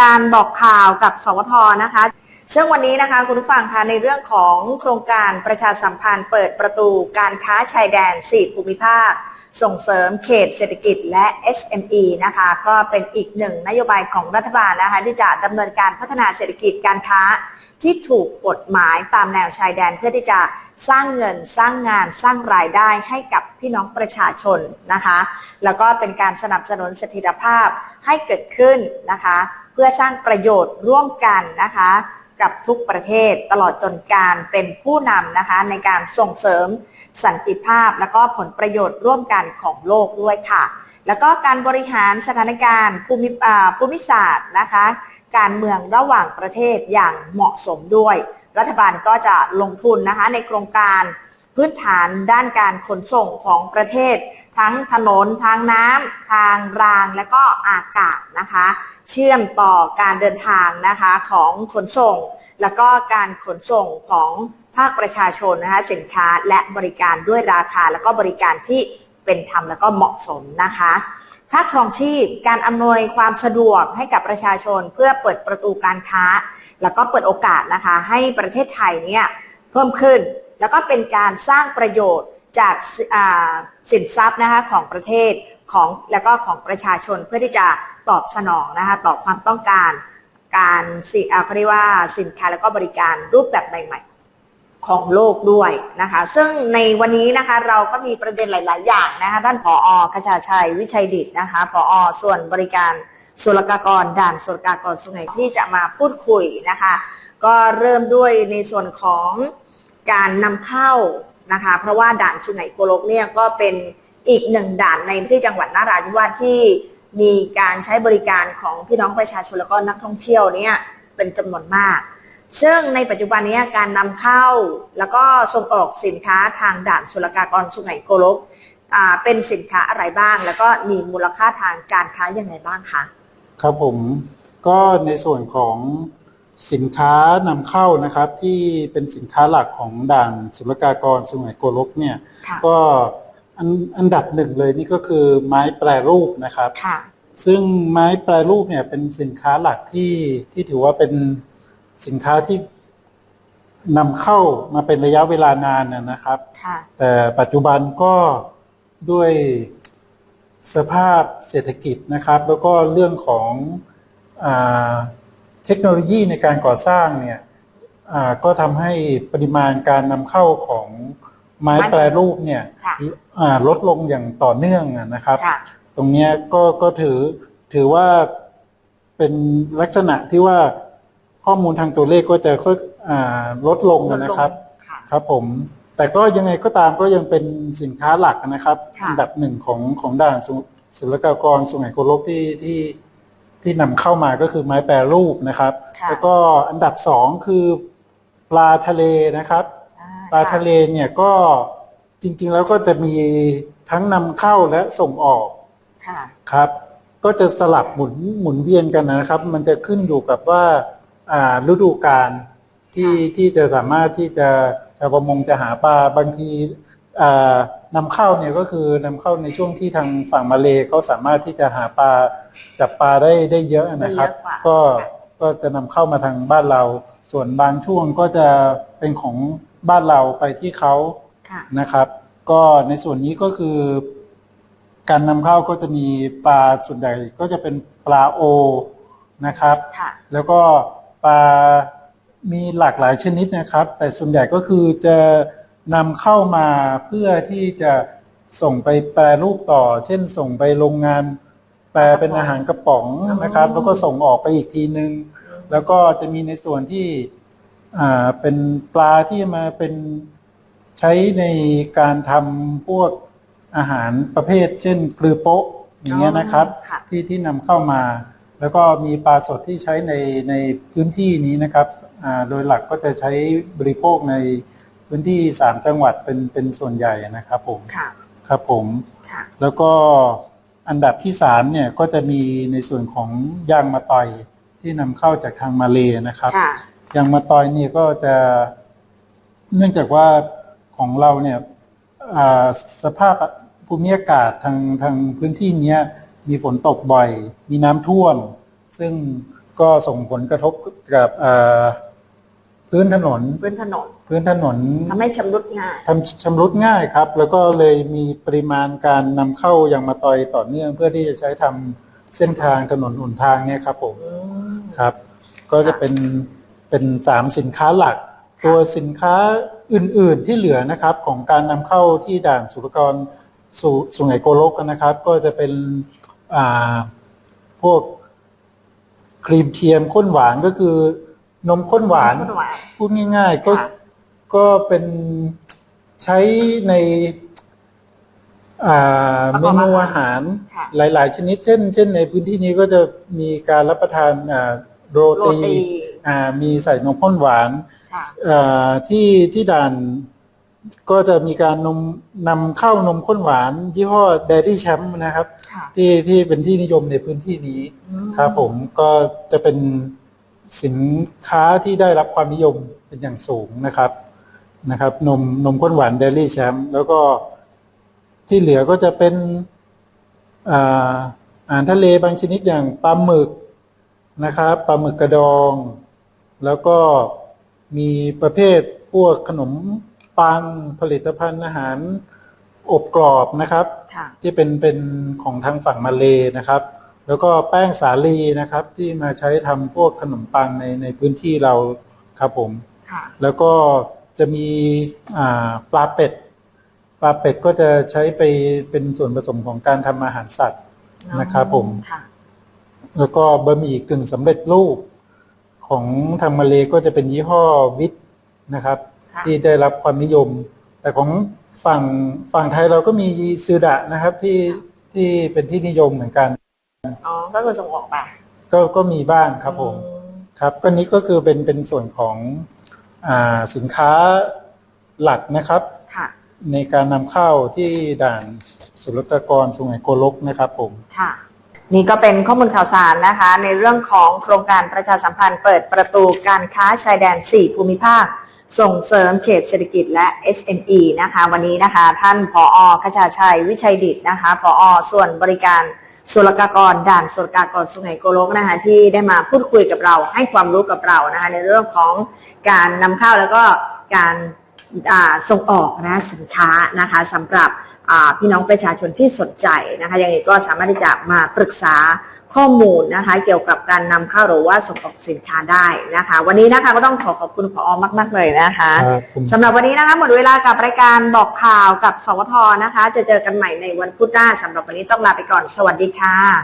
การบอกข่าวกับสวทนะคะ ซึ่งวันนี้นะคะคุณผู้ฟังคะในเรื่องของโครงการประชาสัมพันธ์เปิดประตูการค้าชายแดน 4 ภูมิภาค ส่งเสริมเขตเศรษฐกิจและ SME นะคะ ก็เป็นอีกหนึ่งนโยบายของรัฐบาลนะคะ ที่จะดำเนินการพัฒนาเศรษฐกิจการค้าที่ถูกกฎหมายตามแนวชายแดนเพื่อที่จะสร้างเงินสร้างงานสร้างรายได้ให้กับพี่น้องประชาชนนะคะ แล้วก็เป็นการสนับสนุนเสถียรภาพให้เกิดขึ้นนะคะ พื่อสร้างประโยชน์ร่วมกันนะคะกับทุกประเทศตลอดจนการเป็นผู้นำนะคะในการส่งเสริมสันติภาพ และก็ผลประโยชน์ร่วมกันของโลกด้วยค่ะ แล้วก็การบริหารสถานการณ์ภูมิภูมิศาสตร์นะคะการเมืองระหว่างประเทศอย่างเหมาะสมด้วย รัฐบาลก็จะลงทุนนะคะในโครงการพื้นฐานด้านการขนส่งของประเทศ ทั้งถนนทางน้ำทางรางและก็อากาศนะคะ เชื่อมต่อการเดินทางนะคะของขนส่ง แล้วก็การขนส่งของภาคประชาชนนะคะสินค้าและบริการด้วยราคา แล้วก็บริการที่เป็นธรรมแล้วก็เหมาะสมนะคะค่าครองชีพ การอำนวยความสะดวกให้กับประชาชนเพื่อเปิดประตูการค้า แล้วก็เปิดโอกาสนะคะ ให้ประเทศไทยเนี่ยเพิ่มขึ้น แล้วก็เป็นการสร้างประโยชน์จากสิอ่าสินทรัพย์นะคะของประเทศ ของแล้วก็ของประชาชนเพื่อที่จะตอบสนองนะคะต่อความต้องการการสิเขาเรียกว่าสินค้าแล้วก็บริการรูปแบบใหม่ ๆ ของโลกด้วยนะคะ ซึ่งในวันนี้นะคะเราก็มีประเด็นหลาย ๆ อย่างนะคะด้านผอขจาชัยวิชัยดิตนะคะผอส่วนบริการศุลกากรด่านศุลกากรสุไหงที่จะมาพูดคุยนะคะ ก็เริ่มด้วยในส่วนของการนำเข้านะคะ เพราะว่าด่านสุไหงโกลกเนี่ยก็เป็น อีกหนึ่งด่านในพื้นที่จังหวัดนราธิวาสที่มีการใช้บริการของพี่น้องประชาชนแล้วก็นักท่องเที่ยวเนี่ยเป็นจำนวนมาก ซึ่งในปัจจุบันนี้การนำเข้าแล้วก็ส่งออกสินค้าทางด่านศุลกากรสุไหงโกลกอ่าเป็นสินค้าอะไรบ้าง แล้วก็มีมูลค่าทางการค้าอย่างไรบ้างคะครับผมก็ในส่วนของสินค้านำเข้านะครับที่เป็นสินค้าหลักของด่านศุลกากรสุไหงโกลกเนี่ยค่ะก็ อันอันดับหนึ่งเลยนี่ก็คือไม้แปรรูปนะครับค่ะ ซึ่งไม้แปรรูปเนี่ยเป็นสินค้าหลักที่ที่ถือว่าเป็นสินค้าที่นำเข้ามาเป็นระยะเวลานานนะนะครับ ค่ะ แต่ปัจจุบันก็ด้วยสภาพเศรษฐกิจนะครับ แล้วก็เรื่องของอาเทคโนโลยีในการก่อสร้างเนี่ยอ่าก็ทำให้ปริมาณการนำเข้าของ ไม้ไม้แปรรูปเนี่ยค่ะอ่าลดลงอย่างต่อเนื่องอะนะครับ ค่ะ ตรงเนี้ยก็ก็ถือถือว่าเป็นลักษณะที่ว่าข้อมูลทางตัวเลขก็จะค่อยอ่าลดลงนะครับ ค่ะ ครับผม แต่ก็ยังไงก็ตามก็ยังเป็นสินค้าหลักนะครับค่ะ อันดับหนึ่งของของด่านสุศุลกากรสุไหงโกลกที่ที่ที่นำเข้ามาก็คือไม้แปรรูปนะครับ ค่ะ แล้วก็อันดับสองคือปลาทะเลนะครับอ่ ปลาทะเลเนี่ยก็จริง ๆ แล้วก็จะมีทั้งนำเข้าและส่งออกค่ะครับ ก็จะสลับหมุนหมุนเวียนกันนะครับ มันจะขึ้นอยู่กับว่าอ่าฤดูกาลที่ที่จะสามารถที่จะชาวประมงจะหาปลาบางทีอ่านำเข้าเนี่ยก็คือนำเข้าในช่วงที่ทางฝั่งมาเลเขาสามารถที่จะหาปลาจับปลาได้ได้เยอะนะครับได้เยอะกว่าก็ค่ะก็จะนำเข้ามาทางบ้านเรา ส่วนบางช่วงก็จะเป็นของ บ้านเราไปที่เขาค่ะนะครับ ก็ในส่วนนี้ก็คือ การนำเข้าก็จะมีปลาส่วนใหญ่ก็จะเป็นปลาโอนะครับ ค่ะ แล้วก็ปลามีหลากหลายชนิดนะครับ แต่ส่วนใหญ่ก็คือจะนำเข้ามาเพื่อที่จะส่งไปแปรรูปต่อ เช่น ส่งไปโรงงาน แปลเป็นอาหารกระป๋องนะครับ แล้วก็ส่งออกไปอีกทีนึง แล้วก็จะมีในส่วนที่อ่า เป็นปลาที่มาเป็นใช้ในการทำพวกอาหารประเภท เช่นปลือโป๊ะอย่างเงี้ยนะครับค่ะที่ที่นำเข้ามา แล้วก็มีปลาสดที่ใช้ในในพื้นที่นี้นะครับอ่าโดยหลักก็จะใช้บริโภคในพื้นที่สามจังหวัดเป็นเป็นส่วนใหญ่นะครับผมค่ะครับผมค่ะแล้วก็อันดับที่สามเนี่ยก็จะมีในส่วนของยางมะตอยที่นำเข้าจากทางมาเลนะครับ ค่ะยางมะตอยนี่ก็จะเนื่องจากว่าของเราเนี่ยอ่าสภาพภูมิอากาศทางทางพื้นที่เนี้ยมีฝนตกบ่อย มีน้ำท่วม ซึ่งก็ส่งผลกระทบกับเอ่อพื้นถนนพื้นถนนพื้นถนนทำให้ชำรุดง่ายทำชำรุดง่ายครับ แล้วก็เลยมีปริมาณการนำเข้าอย่างมาตอยต่อเนื่อง เพื่อที่จะใช้ทำเส้นทางถนนหนทางเนี่ยครับผมอืมครับ ก็จะเป็น เป็นสามสินค้าหลัก ตัวสินค้าอื่น ๆที่เหลือนะครับของการนำเข้าที่ด่านสุลกากรสุสุไหงโกลกนะครับ ก็จะเป็นอ่าพวกครีมเทียมข้นหวานก็คือนมข้นหวานข้นหวานพูดง่าย ๆ ก็ค่ะก็เป็นใช้ในอ่าประเมกอบอาหารนูอาหารค่ะหลาย ๆ ชนิด เช่น เช่น ในพื้นที่นี้ก็จะมีการรับประทานอ่าโรโรตีตีอ่า มีใส่นมข้นหวานค่ะอ่าที่ที่ด่านก็จะมีการนมนำเข้านมข้นหวาน ยี่ห้อ Daddy Champ นะครับค่ะที่ที่เป็นที่นิยมในพื้นที่นี้อืมครับผมก็จะเป็นสินค้าที่ได้รับความนิยมเป็นอย่างสูงนะครับนะครับนมนมข้นหวานเดลี่แชมป์แล้วก็ที่เหลือก็จะเป็นอ่าอาหารทะเลบางชนิดอย่างปลาหมึกนะครับปลาหมึกกระดอง แล้วก็มีประเภทพวกขนมปังผลิตภัณฑ์อาหารอบกรอบนะครับค่ะที่เป็นเป็นของทางฝั่งมาเลนะครับ แล้วก็แป้งสาลีนะครับ ที่มาใช้ทำพวกขนมปังในในพื้นที่เราครับผมค่ะแล้วก็จะมีอ่าปลาเป็ดปลาเป็ดก็จะใช้ไปเป็นส่วนผสมของการทำอาหารสัตว์นะครับผมค่ะแล้วก็บะหมี่กึ่งสำเร็จรูป ของทางมาเลก็จะเป็นยี่ห้อวิทนะครับค่ะที่ได้รับความนิยม แต่ของฝั่งฝั่งไทยเราก็มีซือดะนะครับที่ที่เป็นที่นิยมเหมือนกันอ๋อก็คือส่งออกไปก็ก็มีบ้างครับผมอืมครับก็นี้ก็คือเป็นเป็นส่วนของอ่าสินค้าหลักนะครับค่ะในการนำเข้าที่ด่านศุลกากรสุไหงโกลกนะครับผมค่ะ นี่ก็เป็นข้อมูลข่าวสารนะคะ ในเรื่องของโครงการประชาสัมพันธ์เปิดประตูการค้าชายแดน 4 ภูมิภาค ส่งเสริมเขตเศรษฐกิจและ SME นะคะ วันนี้นะคะท่านผอขจาชัยวิชัยดิตนะคะผอส่วนบริการศุลกากรด่านศุลกากรสุไหงโกลกนะคะที่ได้มาพูดคุยกับเราให้ความรู้กับเรานะคะในเรื่องของการนำเข้าแล้วก็การส่งออกนะสินค้านะคะสำหรับ พี่น้องประชาชนที่สนใจนะคะยังไงก็สามารถที่จะมาปรึกษาข้อมูลนะคะ เกี่ยวกับการนำเข้าหรือว่าส่งออกสินค้าได้นะคะ วันนี้นะคะก็ต้องขอขอบคุณผอมากๆเลยนะคะครับผมสำหรับวันนี้นะคะหมดเวลากับรายการบอกข่าวกับสวทนะคะ จะเจอกันใหม่ในวันพุธหน้าสำหรับวันนี้ต้องลาไปก่อนสวัสดีค่ะ